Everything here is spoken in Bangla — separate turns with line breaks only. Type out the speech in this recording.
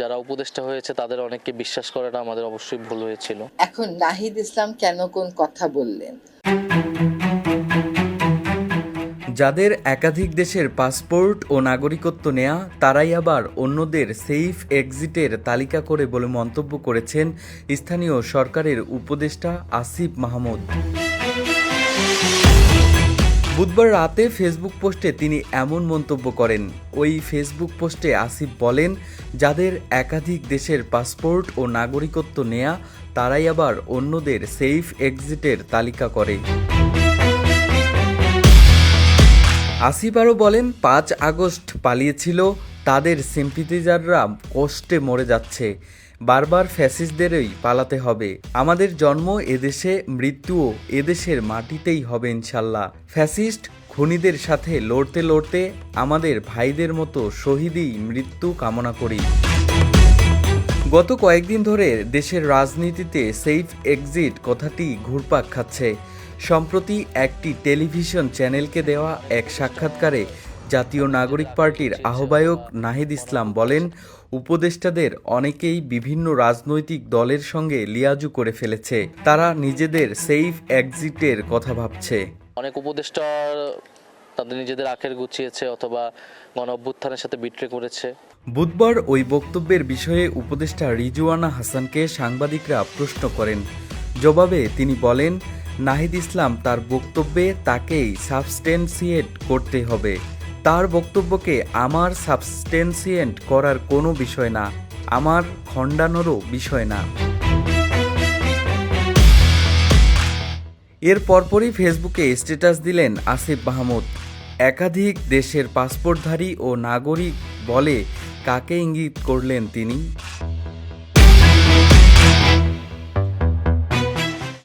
যারা উপদেষ্টা হয়েছে তাদের অনেককে বিশ্বাস করাটা আমাদের অবশ্যই ভুল হয়েছিল।
এখন নাহিদ ইসলাম কেন কোন কথা বললেন?
যাদের একাধিক দেশের পাসপোর্ট ও নাগরিকত্ব নেয়া তারাই আবার অন্যদের সেইফ এক্সিটের তালিকা করে বলে মন্তব্য করেছেন স্থানীয় সরকারের উপদেষ্টা আসিফ মাহমুদ। বুধবার রাতে ফেসবুক পোস্টে তিনি এমন মন্তব্য করেন। ওই ফেসবুক পোস্টে আসিফ বলেন, যাদের একাধিক দেশের পাসপোর্ট ও নাগরিকত্ব নেয়া, তারাই আবার অন্যদের সেইফ এক্সিটের তালিকা করে। আসিফ আরও বলেন, পাঁচ আগস্ট পালিয়েছিল, তাদের সিম্পিটিজাররা কষ্টে মরে যাচ্ছে। বারবার ফ্যাসিস্টদেরই পালাতে হবে। আমাদের জন্ম এদেশে মৃত্যুও এদেশের মাটিতেই হবে ইনশাল্লাহ। ফ্যাসিস্ট খুনিদের সাথে লড়তে লড়তে আমাদের ভাইদের মতো শহীদই মৃত্যু কামনা করি। গত কয়েকদিন ধরে দেশের রাজনীতিতে সেফ এক্সিট কথাটি ঘুরপাক খাচ্ছে। সম্প্রতি একটি টেলিভিশন চ্যানেলকে দেওয়া এক সাক্ষাৎকারে জাতীয় নাগরিক পার্টির আহ্বায়ক নাহিদ ইসলাম বলেন উপদেষ্টাদের অনেকেই বিভিন্ন রাজনৈতিক দলের সঙ্গে লিয়াজু করে ফেলেছে। তারা নিজেদের সেফ এক্সিটের কথা ভাবছে।
অনেক উপদেষ্টা তাদের নিজেদের আখের গুছিয়েছে অথবা গণ অভ্যুত্থানের সাথে বিট্রে করেছে।
বুধবার ওই বক্তব্যের বিষয়ে উপদেষ্টা রিজওয়ানা হাসানকে সাংবাদিকরা প্রশ্ন করেন। জবাবে তিনি বলেন নাহিদ ইসলাম তার বক্তব্যে তাকেই সাবস্টেন্সিয়েট করতে হবে। তার বক্তব্যকে আমার সাবস্টেন্সিয়েন্ট করার কোনো বিষয় না, আমার খণ্ডানোরও বিষয় না। এর পরপরই ফেসবুকে স্ট্যাটাস দিলেন আসিফ মাহমুদ। একাধিক দেশের পাসপোর্টধারী ও নাগরিক বলে কাকে ইঙ্গিত করলেন তিনি?